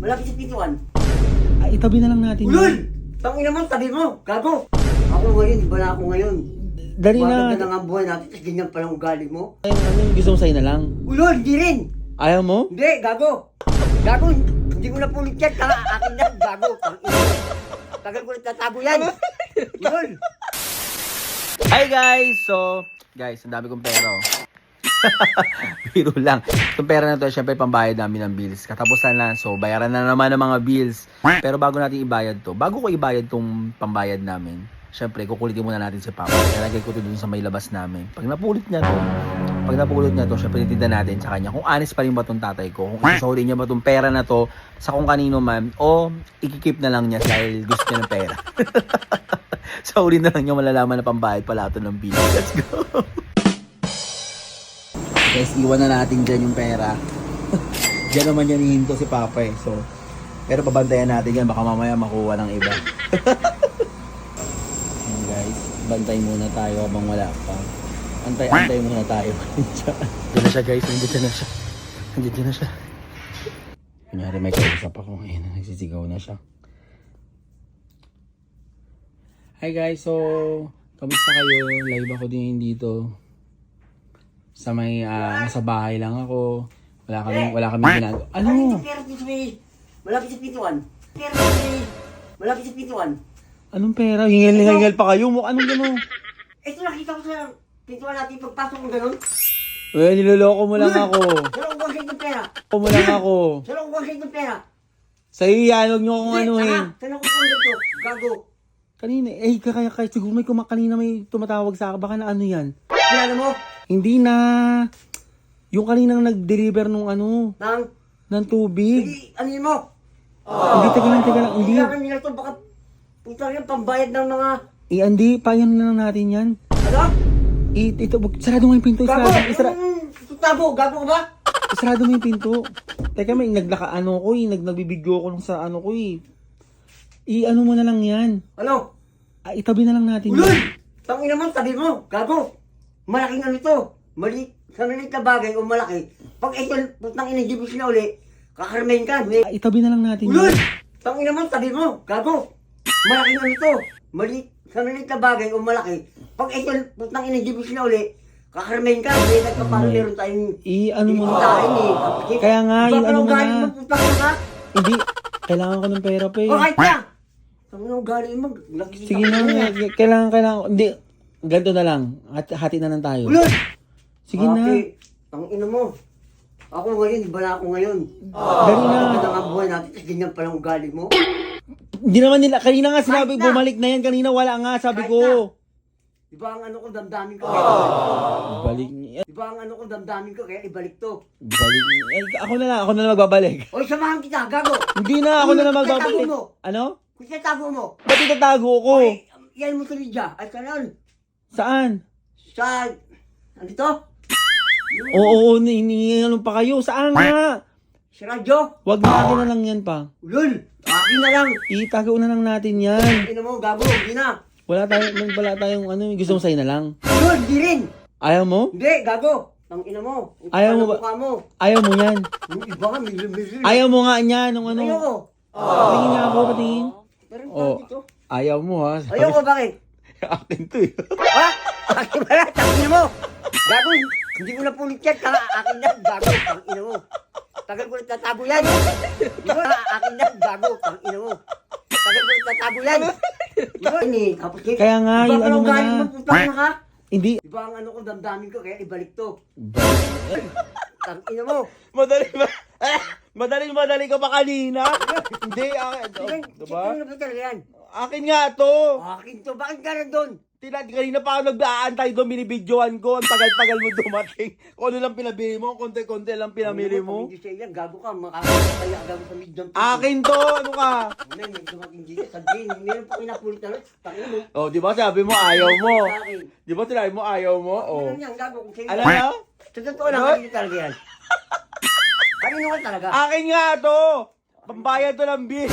Malapit sa pintuan. Ay, itabi na lang natin. Ulol! Tangin naman, tabi mo. Gago. Ako ngayon, iba na ako ngayon. Dali na. na nga ang buhay natin, tapos ganyan palang ugali mo. Ay, ano yung gusto mo sa'yo na lang? Ulol, hindi rin. Ayaw mo? Hindi, gago. Gago, hindi ko na pulit yan. Tanga, akin na, gago. Tagal ko na tatago yan. Ulol. Hi guys! So, guys, ang dami kong pera oh. Biro lang. Itong pera na to, syempre pambayad namin ng bills. Katapusan na. So, bayaran na naman ng mga bills. Pero bago natin ibayad to, bago ko ibayad tong pambayad namin, syempre, kukulitin muna natin si Papa. Ilalagay ko to dun sa may labas namin. Pag napulit niya to, pag napulot niya to, syempre titinda natin sa kanya kung honest pa rin ba tong tatay ko, kung isasahurin niya ba tong pera na to sa kung kanino man, o ikikip na lang niya dahil gusto niya ng pera. Sahurin na lang niya malalaman na pambayad pala ito ng bill. Let's go! Guys, iwan na natin dyan yung pera. Diyan naman yan hihinto si Papa eh. So, pero babantayan natin yan. Baka mamaya makuha ng iba. Ayan guys, bantay muna tayo habang wala pa. Antay-antay muna tayo. Diyan na siya guys, nandiyan na siya. Nandiyan na siya. Kunyari may kausap ako. Ayan, nagsisigaw na siya. Hi guys, so kamusta kayo? Live ako din dito. Sa may ah, nasa bahay lang ako. Wala kami wala kami ginagawa. Ano? Malapit sa pintuan. Malapit sa pintuan. Anong pera? Hingal-hingal pa kayo mo. Anong gano'n? Ito nakita ko sa pintuan natin pagpasok mo ganun. Eh, niloloko mo lang ako. Loob ko ng pera. Niloloko mo lang ako. Loob ko ng pera. Sa yan, huwag niyo akong anuhin. Loob ko to. Gago. Kanina, eh, kaya kaya siguro may kuma, kanina may tumatawag sa akin. Baka na ano yan? Kilala mo? Hindi na. Yung kaninang nag-deliver nung ano, Nang... ng tubig. Hindi, ano yun mo? Hindi, taga lang, taga lang. Hindi. Kailangan nila to baka... Puta rin pambayad ng mga... Eh, hindi. Payan na lang natin yan. Ano? Eh, ito, sarado mo yung pinto. Gago! Sarado, isara, Mm, Tago! Gago ka ba? sarado mo yung pinto. Teka, may naglaka ano ko eh. Nag, nagbibidyo ko nung sa ano ko eh. I, ano mo na lang yan. Ano? Ah, itabi na lang natin yan. Tangin naman, tabi mo. Gago. Malaking ano to. Mali. Sa maliit na bagay o malaki. Pag ito, putang ina, gibis na uli, kakarmain ka. May... Ah, itabi na lang natin Ulol! yan. Tangin naman, tabi mo. Gago. Malaking ano to. Mali. Sa maliit na bagay o malaki. Pag ito, putang ina, gibis na uli, kakarmain ka. May nagkaparo meron tayong... I, ano mo na. Eh. Kaya nga, yun, ano mo na. mo, putang ina ka. Hindi. Kailangan ko ng pera pa eh. O, kahit na. Tangin ang galing mo. nakikita Sige na, kailangan, kailangan, hindi, ganito na lang, hati, hati na lang tayo. Ulol! Sige na, Okay. Ang ina mo. Ako ngayon, iba na ako ngayon. dali na. Na nga buhay natin, tapos ganyan palang ugali mo. Hindi naman nila, kanina nga sinabi, Kahit na. bumalik na yan, kanina wala nga, sabi Kahit ko. Di ba ang ano ko, damdamin ko, kaya ibalik to. Balik niya, Di ba ang ano ko, damdamin ko, kaya ibalik to. balik niya. Eh, ako na lang, ako na lang magbabalik. Oy, samahan kita, gago! Hindi na, ako na lang magbabalik. mo. Ano? Kung tatago mo, Ba't itatago ko? oy, yan mo sa media. At saan? Saan? Sa, ano to? Oo, oo, ano pa kayo? Saan nga? Sa radyo? Wag na akin na lang yan pa. Ulol! Akin na lang. Itago na lang natin yan. Ina mo, gago, hindi na. Wala tayo, wala tayong ano, gusto mo sa'yo na lang. Ulol, di rin. Ayaw mo? Hindi, gago. Ang ina mo. Ang Ayaw mo ba- mukha mo. Ayaw mo yan. Yung iba ka, may may Ayaw mo nga niya nung ano. Ayoko. Patingin nga ako, patingin. Pero ang Oh. dito. Ayaw mo ha. Ayoko, bakit? Akin to eh. Ha? Akin ba na? Tangin mo. Gago, hindi ko na pulit yan. Tanga, akin na. Gago, tangin mo. Tagal ko na tatago yan. Diba? Akin na. Gago, tangin mo. Tagal ko na tatago yan. Diba? Ini, tapos yun. Kaya nga, yung ano mo na. putang na ka? Hindi. Diba ang ano ko, damdamin ko, kaya ibalik to. Tangin mo. Madali ba? Eh, madali madali ka pa kanina? Hindi, akin. Diba? Diba? Sino na talaga yan? Akin nga to. Akin to. Bakit ka na doon? Tila, kanina pa ako nag-aantay doon, binibidyoan ko. Ang tagal-tagal mo dumating. Kung ano lang pinabili mo, konti-konti lang pinamili mo. Hindi siya yan. Gago ka. Makakaya gago sa medium. Akin to, ano ka? Ano yung dumating dito? Sabihin, meron pa kinapulit na rin. Tangin mo. Oh, di ba sabi mo ayaw mo? Di ba sinabi mo ayaw mo? Oh. Ano yan, gago? Ano na? Sa totoo lang, Ano? kanino talaga yan? Kanino ka talaga? Akin nga to! Pambayad to ng bill.